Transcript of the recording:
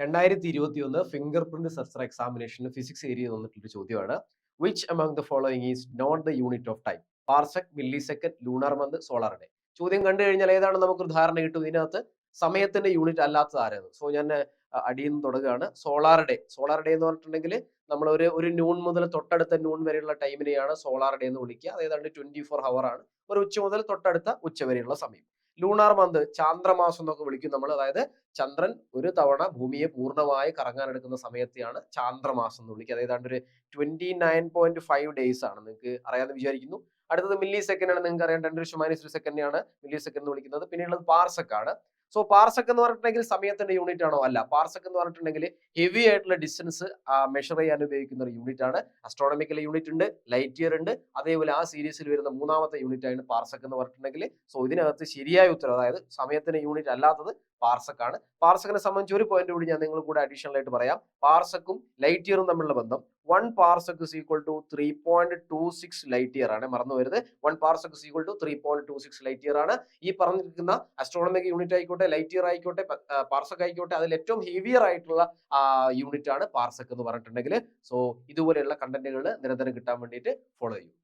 രണ്ടായിരത്തി ഇരുപത്തി ഒന്ന് ഫിംഗർ പ്രിന്റ് സെർച്ചർ എക്സാമിനേഷന് ഫിസിക്സ് ഏരിയ തന്നിട്ടുള്ള ചോദ്യമാണ്. Which among the following is not the unit of time parsec millisecond lunar month solar day ചോദ്യം കണ്ടു കഴിഞ്ഞാൽ ഏതാണ് നമുക്കൊരു ധാരണ കിട്ടും ഇതിനകത്ത്? സമയത്തിന്റെ യൂണിറ്റ് അല്ലാത്തത് ആരാണ്? സോ ഞാൻ അടിയിൽ നിന്ന് തുടങ്ങുകയാണ്. സോളാർ ഡേ സോളാർ ഡേ എന്ന് പറഞ്ഞിട്ടുണ്ടെങ്കിൽ നമ്മൾ ഒരു ഒരു നൂൺ മുതൽ തൊട്ടടുത്ത നൂൺ വരെയുള്ള ടൈമിനെയാണ് സോളാർ ഡേ എന്ന് വിളിക്കുക. അതായത് ട്വന്റി ഫോർ ഹവർ ആണ്. ഒരു ഉച്ച മുതൽ തൊട്ടടുത്ത ഉച്ച വരെയുള്ള സമയം. ലൂണാർ മന്ത് ചാന്ദ്രമാസം എന്നൊക്കെ വിളിക്കും നമ്മൾ അതായത് ചന്ദ്രൻ ഒരു തവണ ഭൂമിയെ പൂർണമായി കറങ്ങാനെടുക്കുന്ന സമയത്തെയാണ് ചാന്ദ്രമാസം എന്ന് വിളിക്കുക. അതായത് ഒരു twenty nine point five days ആണ്. നിങ്ങൾക്ക് അറിയാമെന്ന് വിചാരിക്കുന്നു. അടുത്തത് മില്ലി സെക്കൻഡ് ആണ്. നിങ്ങൾക്ക് അറിയാം. രണ്ട് ശുമാനിസ് മൈനസ് ഒരു സെക്കൻഡിനെയാണ് മില്ലി സെക്കൻഡ് എന്ന് വിളിക്കുന്നത്. പിന്നെയുള്ളത് പാർസക് ആണ് സോ പാർസക് എന്ന് പറഞ്ഞിട്ടുണ്ടെങ്കിൽ സമയത്തിന്റെ യൂണിറ്റ് ആണോ? അല്ല. പാർസക് എന്ന് പറഞ്ഞിട്ടുണ്ടെങ്കിൽ ഹെവി ആയിട്ടുള്ള ഡിസ്റ്റൻസ് മെഷർ ചെയ്യാൻ ഉപയോഗിക്കുന്ന ഒരു യൂണിറ്റ് ആണ്. അസ്ട്രോണമിക്കൽ യൂണിറ്റ് ഉണ്ട് ലൈറ്റ് ഇയർ ഉണ്ട്. അതേപോലെ ആ സീരീസിൽ വരുന്ന മൂന്നാമത്തെ യൂണിറ്റ് ആണ് പാർസക് എന്ന് പറഞ്ഞിട്ടുണ്ടെങ്കിൽ. സോ ഇതിനകത്ത് ശരിയായ ഉത്തരം അതായത് സമയത്തിന്റെ യൂണിറ്റ് അല്ലാത്തത് പാർസക് ആണ്. പാർസക്കിനെ സംബന്ധിച്ച് ഒരു പോയിന്റ് കൂടി ഞാൻ നിങ്ങൾ കൂടെ അഡീഷണൽ ആയിട്ട് പറയാം. പാർസക്കും ലൈറ്റ് ഇയറും തമ്മിലുള്ള ബന്ധം one parsec is equal to three point two six light year ആണ് മറന്നു വരുന്നത് one parsec is equal to three point two six light year ആണ്. ഈ പറഞ്ഞിരിക്കുന്ന അസ്ട്രോണമിക് യൂണിറ്റ് ആയിക്കോട്ടെ ലൈറ്റ് ഇയർ ആയിക്കോട്ടെ പാർസക് ആയിക്കോട്ടെ അതിൽ ഏറ്റവും ഹെവിയർ ആയിട്ടുള്ള യൂണിറ്റ് ആണ് പാർസക് എന്ന് പറഞ്ഞിട്ടുണ്ടെങ്കിൽ. സോ ഇതുപോലെയുള്ള കണ്ടന്റുകൾ നിരന്തരം കിട്ടാൻ വേണ്ടിയിട്ട് ഫോളോ ചെയ്യും.